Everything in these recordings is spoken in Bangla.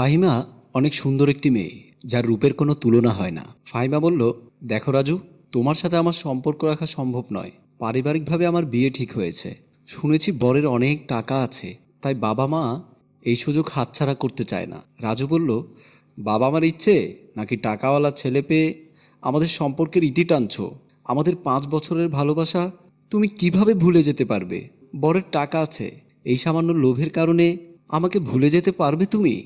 ফাহিমা অনেক সুন্দর একটি মেয়ে, যার রূপের কোনো তুলনা হয় না। ফাহিমা বলল, দেখো রাজু, তোমার সাথে আমার সম্পর্ক রাখা সম্ভব নয়। পারিবারিকভাবে আমার বিয়ে ঠিক হয়েছে। শুনেছি বরের অনেক টাকা আছে, তাই বাবা মা এই সুযোগ হাতছাড়া করতে চায় না। রাজু বলল বাবা আমার ইচ্ছে? নাকি টাকাওয়ালা ছেলে পেয়ে আমাদের সম্পর্কের ইতি টানছো? আমাদের পাঁচ বছরের ভালোবাসা তুমি কীভাবে ভুলে যেতে পারবে? বরের টাকা আছে, এই সামান্য লোভের কারণে আমাকে ভুলে যেতে পারবে তুমি?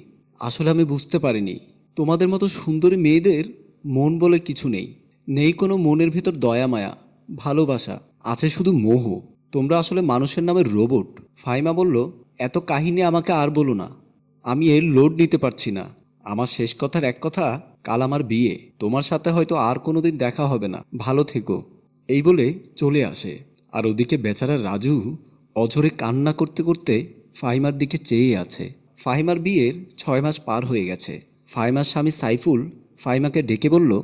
আসলে আমি বুঝতে পারিনি। তোমাদের মতো সুন্দরী মেয়েদের মন বলে কিছু নেই। নেই কোনো মনের ভেতর দয়া, মায়া, ভালোবাসা, আছে শুধু মোহ। তোমরা আসলে মানুষের নামে রোবট। ফাইমা বলল, এত কাহিনী আমাকে আর বলো না। আমি এর লোড নিতে পারছি না। আমার শেষ কথার এক কথা, কাল আমার বিয়ে। তোমার সাথে হয়তো আর কোনোদিন দেখা হবে না। ভালো থেকো। এই বলে চলে আসে। আর ওদিকে বেচারা রাজু অঝরে কান্না করতে করতে ফাইমার দিকে চেয়ে আছে। ফাহিমার বিয়ের ছয় মাস পার হয়ে গেছে। ফাহিমার স্বামী সাইফুল ফাহিমাকে ডেকে বলল,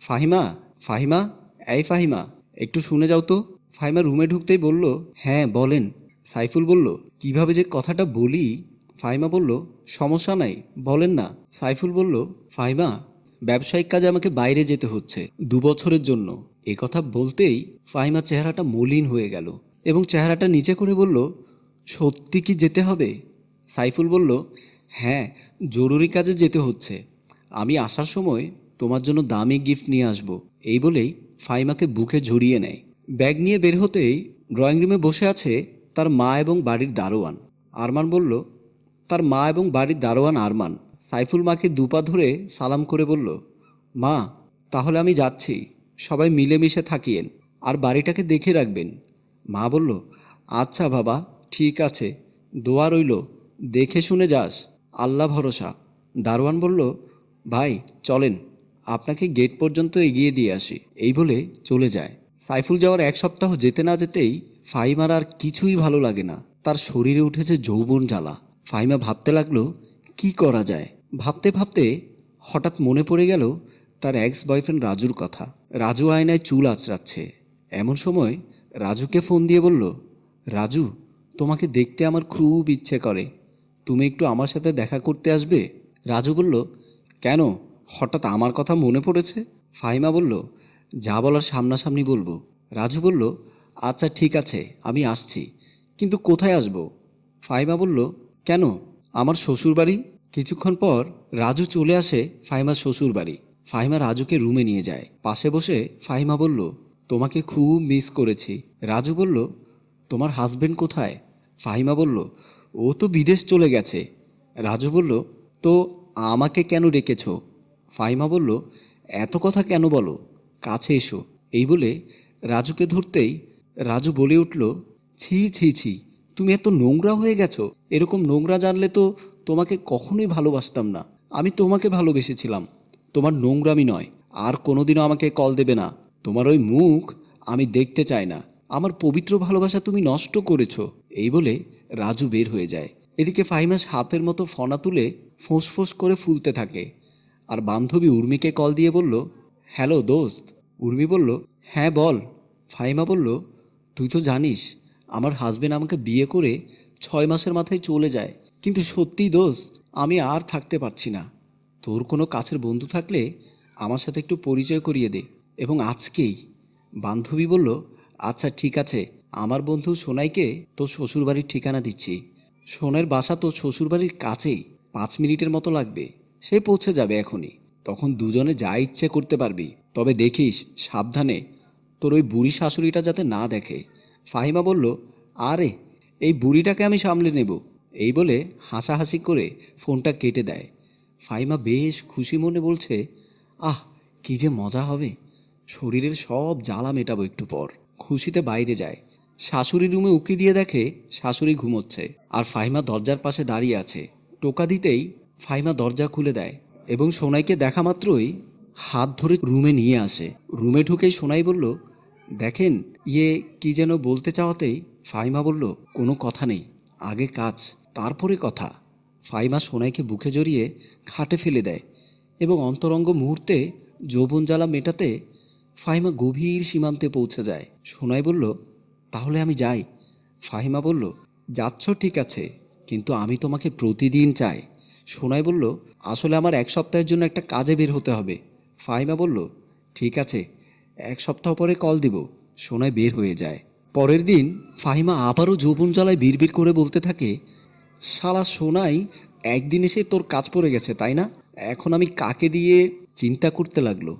ফাহিমা ফাহিমা, এই ফাহিমা, একটু শুনে যাও তো। ফাহিমা রুমে ঢুকতেই বলল হ্যাঁ বলেন। সাইফুল বলল, কীভাবে যে কথাটা বলি? ফাহিমা বলল, সমস্যা নাই, বলেন না। সাইফুল বলল, ফাহিমা, ব্যবসায়িক কাজে আমাকে বাইরে যেতে হচ্ছে দু বছরের জন্য। এ কথা বলতেই ফাহিমা চেহারাটা মলিন হয়ে গেল এবং চেহারাটা নিচে করে বলল, সত্যি কি যেতে হবে? সাইফুল বলল হ্যাঁ জরুরি কাজে যেতে হচ্ছে। আমি আসার সময় তোমার জন্য দামি গিফট নিয়ে আসব। এই বলেই ফাইমাকে বুকে ঝরিয়ে নেয়। ব্যাগ নিয়ে বের হতেই ড্রয়িং রুমে বসে আছে তার মা এবং বাড়ির দারোয়ান। আরমান বলল, তার মা এবং বাড়ির দারোয়ান আরমান। সাইফুল মাকে দুপা ধরে সালাম করে বলল, মা, তাহলে আমি যাচ্ছি। সবাই মিলেমিশে থাকিয়েন, আর বাড়িটাকে দেখে রাখবেন। মা বলল আচ্ছা বাবা, ঠিক আছে। দোয়া রইল। দেখে শুনে যাস, আল্লাহ ভরসা। দারোয়ান বলল, ভাই, চলেন, আপনাকে গেট পর্যন্ত এগিয়ে দিয়ে আসি। এই বলে চলে যায়। সাইফুল যাওয়ার এক সপ্তাহ যেতে না যেতেই ফাইমার আর কিছুই ভালো লাগে না। তার শরীরে উঠেছে যৌবন জ্বালা। ফাইমা ভাবতে লাগল, কি করা যায়? ভাবতে ভাবতে হঠাৎ মনে পড়ে গেল, তার এক্স বয়ফ্রেন্ড রাজুর কথা। রাজু আয়নায় চুল আঁচড়াচ্ছে। এমন সময় রাজুকে ফোন দিয়ে বলল, রাজু, তোমাকে দেখতে আমার খুব ইচ্ছে করে। তুমি একটু আমার সাথে দেখা করতে আসবে? রাজু বলল, কেন? হঠাৎ আমার কথা মনে পড়েছে? ফাহিমা বলল, যা বলার সামনাসামনি বলব। রাজু বলল আচ্ছা ঠিক আছে, আমি আসছি। কিন্তু কোথায় আসব? ফাহিমা বলল, কেন? আমার শ্বশুর বাড়ি কিছুক্ষণ পর রাজু চলে আসে ফাহিমার শ্বশুর বাড়ি ফাহিমা রাজুকে রুমে নিয়ে যায়। পাশে বসে ফাহিমা বলল, তোমাকে খুব মিস করেছি। রাজু বলল, তোমার হাজবেন্ড কোথায়? ফাহিমা বলল ও তো বিদেশ চলে গেছে। রাজু বলল, তো আমাকে কেন ডেকেছ? ফাইমা বলল, এত কথা কেন বলো? কাছে এসো। এই বলে রাজুকে ধরতেই রাজু বলে উঠল, ছি ছি ছি, তুমি এত নোংরা হয়ে গেছো। এরকম নোংরা জানলে তো তোমাকে কখনোই ভালোবাসতাম না। আমি তোমাকে ভালোবেসেছিলাম। তোমার নোংরামি নয়। আর কোনোদিনও আমাকে কল দেবে না। তোমার ওই মুখ আমি দেখতে চাই না। আমার পবিত্র ভালোবাসা তুমি নষ্ট করেছ। এই বলে রাজু বের হয়ে যায়। এদিকে ফাহিমা সাপের মতো ফনা তুলে ফোঁস করে ফুলতে থাকে। আর বান্ধবী উর্মিকে কল দিয়ে বলল, হ্যালো দোস্ত। উর্মি বলল হ্যাঁ বল। ফাহিমা বলল, তুই তো জানিস, আমার হাজবেন্ড আমাকে বিয়ে করে ছয় মাসের মাথায় চলে যায়। কিন্তু সত্যিই দোস্ত, আমি আর থাকতে পারছি না। তোর কোনো কাছের বন্ধু থাকলে আমার সাথে একটু পরিচয় করিয়ে দে। এবং আজকেই বান্ধবী বলল আচ্ছা ঠিক আছে। আমার বন্ধু সোনাইকে তোর শ্বশুরবাড়ির ঠিকানা দিচ্ছি। সোনাইয়ের বাসা তোর শ্বশুরবাড়ির কাছেই, পাঁচ মিনিটের মতো লাগবে। সে পৌঁছে যাবে এখনই। তখন দুজনে যা ইচ্ছে করতে পারবি। তবে দেখিস, সাবধানে। তোর ওই বুড়ি শাশুড়িটা যাতে না দেখে। ফাহিমা বলল, আরে, এই বুড়িটাকে আমি সামলে নেব। এই বলে হাসাহাসি করে ফোনটা কেটে দেয়। ফাহিমা বেশ খুশি মনে বলছে, আহ, কি যে মজা হবে। শরীরের সব জ্বালা মেটাবো একটু পর। খুশিতে বাইরে যায়। শাশুড়ি রুমে উকি দিয়ে দেখে শাশুড়ি ঘুমোচ্ছে আর ফাহিমা দরজার পাশে দাঁড়িয়ে আছে। টোকা দিতেই ফাহিমা দরজা খুলে দেয় এবং সোনাইকে দেখা মাত্রই হাত ধরে রুমে নিয়ে আসে। রুমে ঢুকেই সোনাই বলল, দেখেন ইয়ে কি যেন বলতে চাওয়াতেই ফাইমা বলল, কোনো কথা নেই, আগে কাজ, তারপরে কথা। ফাইমা সোনাইকে বুকে জড়িয়ে খাটে ফেলে দেয় এবং অন্তরঙ্গ মুহূর্তে যৌবন জ্বালা মেটাতে ফাইমা গভীর সীমান্তে পৌঁছে যায়। সোনাই বলল তাহলে আমি যাই। ফাহিমা বলল, যাচ্ছ, ঠিক আছে, কিন্তু আমি তোমাকে প্রতিদিন চাই। সোনাই বলল, আসলে আমার এক সপ্তাহের জন্য একটা কাজে বের হতে হবে। ফাহিমা বলল, ঠিক আছে, এক সপ্তাহ পরে কল দিব। সোনাই বের হয়ে যায়। পরের দিন ফাহিমা আবারও যৌবন জ্বালায় বিড়বিড় করে বলতে থাকে সারা সোনাই, একদিন এসে তোর কাজ পড়ে গেছে, তাই না? এখন আমি কাকে দিয়ে চিন্তা করতে লাগল?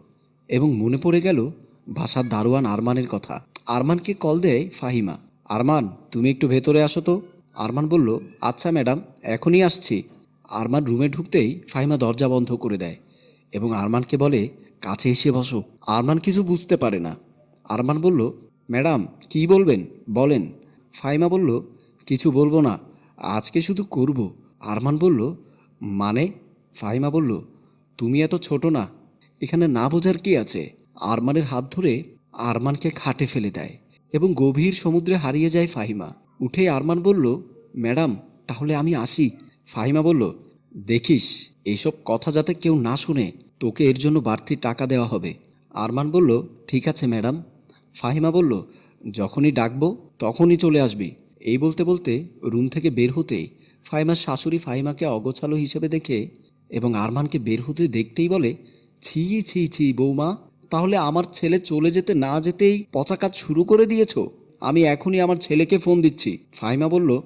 এবং মনে পড়ে গেল বাসার দারোয়ান আরমানের কথা। আরমানকে কল দেয় ফাহিমা। আরমান, তুমি একটু ভেতরে আসো তো। আরমান বলল আচ্ছা ম্যাডাম, এখনই আসছি। আরমান রুমে ঢুকতেই ফাহিমা দরজা বন্ধ করে দেয় এবং আরমানকে বলে, কাছে এসে বসো। আরমান কিছু বুঝতে পারে না। আরমান বলল, ম্যাডাম, কি বলবেন? বলেন। ফাইমা বলল, কিছু বলব না, আজকে শুধু করব। আরমান বলল মানে? ফাইমা বলল, তুমি এত ছোট না, এখানে না বোঝার কি আছে? আরমানের হাত ধরে আরমানকে খাটে ফেলে দেয় এবং গভীর সমুদ্রে হারিয়ে যায় ফাহিমা। উঠে আরমান বলল, ম্যাডাম, তাহলে আমি আসি। ফাহিমা বলল, দেখিস এইসব কথা যাতে কেউ না শুনে, তোকে এর জন্য বাড়তি টাকা দেওয়া হবে। আরমান বলল, ঠিক আছে, ম্যাডাম। ফাহিমা বলল, যখনই ডাকবো, তখনই চলে আসবি। এই বলতে বলতে রুম থেকে বের হতেই ফাহিমার শাশুড়ি ফাহিমাকে অগোছালো হিসেবে দেখে এবং আরমানকে বের হতে দেখতেই বলে, ছি ছি ছি, বৌমা। তাহলে আমার ছেলে চলে যেতে না যেতেই পচা কাজ শুরু করে দিয়েছ? আমি এখনই আমার ছেলেকে ফোন দিচ্ছি। ফাহিমা বলল,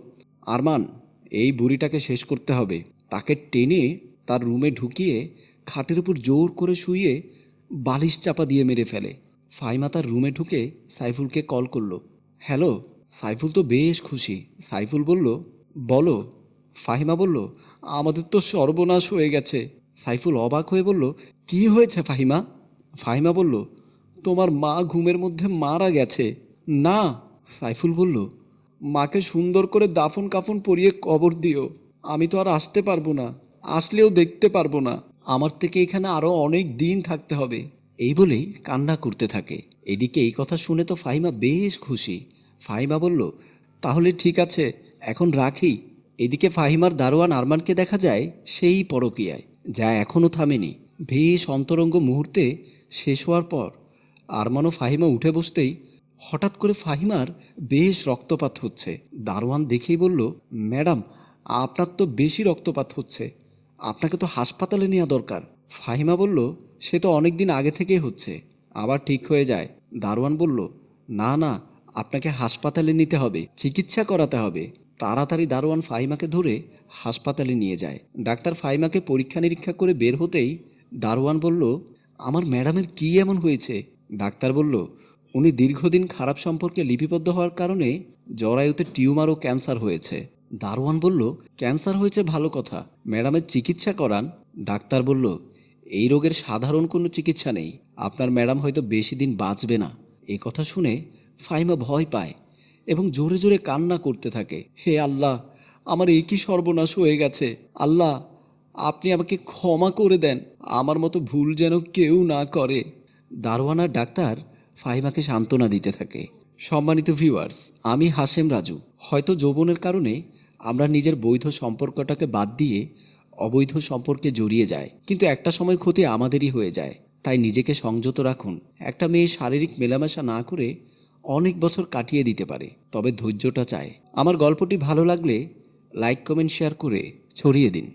আরমান, এই বুড়িটাকে শেষ করতে হবে। তাকে টেনে তার রুমে ঢুকিয়ে খাটের উপর জোর করে শুইয়ে বালিশ চাপা দিয়ে মেরে ফেলে। ফাইমা তার রুমে ঢুকে সাইফুলকে কল করল। হ্যালো, সাইফুল তো বেশ খুশি। সাইফুল বলল, বলো। ফাহিমা বলল, আমাদের তো সর্বনাশ হয়ে গেছে। সাইফুল অবাক হয়ে বলল, কি হয়েছে ফাহিমা? ফাহিমা বলল, তোমার মা ঘুমের মধ্যে মারা গেছে। না, সাইফুল বলল, মাকে সুন্দর করে দাফন কাফন পরিয়ে কবর দিও। আমি তো আর আসতে পারব না, আসলেও দেখতে পারব না। আমার থেকে এখানে আরও অনেক দিন থাকতে হবে। এই বলেই কান্না করতে থাকে। এদিকে এই কথা শুনে তো ফাহিমা বেশ খুশি। ফাহিমা বলল, তাহলে ঠিক আছে, এখন রাখি। এদিকে ফাহিমার দারোয়ান আরমানকে দেখা যায় সেই পরকিয়ায়, যা এখনও থামেনি। বেশ অন্তরঙ্গ মুহূর্তে শেষ হওয়ার পর আরমানও ফাহিমা উঠে বসতেই হঠাৎ করে ফাহিমার বেশ রক্তপাত হচ্ছে। দারোয়ান দেখেই বলল, ম্যাডাম, আপনার তো বেশি রক্তপাত হচ্ছে। আপনাকে তো হাসপাতালে নেওয়া দরকার। ফাহিমা বলল, সে তো অনেক দিন আগে থেকেই হচ্ছে, আবার ঠিক হয়ে যায়। দারোয়ান বলল, না না, আপনাকে হাসপাতালে নিতে হবে, চিকিৎসা করাতে হবে। তাড়াতাড়ি দারোয়ান ফাহিমাকে ধরে হাসপাতালে নিয়ে যায়। ডাক্তার ফাহিমাকে পরীক্ষা নিরীক্ষা করে বের হতেই দারোয়ান বলল আমার ম্যাডামের কি এমন হয়েছে? ডাক্তার বলল, উনি দীর্ঘদিন খারাপ সম্পর্কে লিপিবদ্ধ হওয়ার কারণে জরায়ুতে টিউমার ও ক্যান্সার হয়েছে। দারোয়ান বলল, ক্যান্সার হয়েছে ভালো কথা, ম্যাডামের চিকিৎসা করান। ডাক্তার বলল, এই রোগের সাধারণ কোনো চিকিৎসা নেই, আপনার ম্যাডাম হয়তো বেশি দিন বাঁচবে না। এ কথা শুনে ফাইমা ভয় পায় এবং জোরে জোরে কান্না করতে থাকে। হে আল্লাহ, আমার এই কি সর্বনাশ হয়ে গেছে? আল্লাহ আপনি আমাকে ক্ষমা করে দেন। আমার মতো ভুল যেন কেউ না করে। দারোয়ানার ডাক্তার ফাহিমাকে সান্ত্বনা দিতে থাকে। সম্মানিত ভিউয়ার্স আমি হাসেম রাজু। হয়তো যৌবনের কারণে আমরা নিজের বৈধ সম্পর্কটাকে বাদ দিয়ে অবৈধ সম্পর্কে জড়িয়ে যায় কিন্তু একটা সময় ক্ষতি আমাদেরই হয়ে যায়। তাই নিজেকে সংযত রাখুন। একটা মেয়ে শারীরিক মেলামেশা না করে অনেক বছর কাটিয়ে দিতে পারে, তবে ধৈর্যটা চায়। আমার গল্পটি ভালো লাগলে লাইক, কমেন্ট, শেয়ার করে ছড়িয়ে দিন।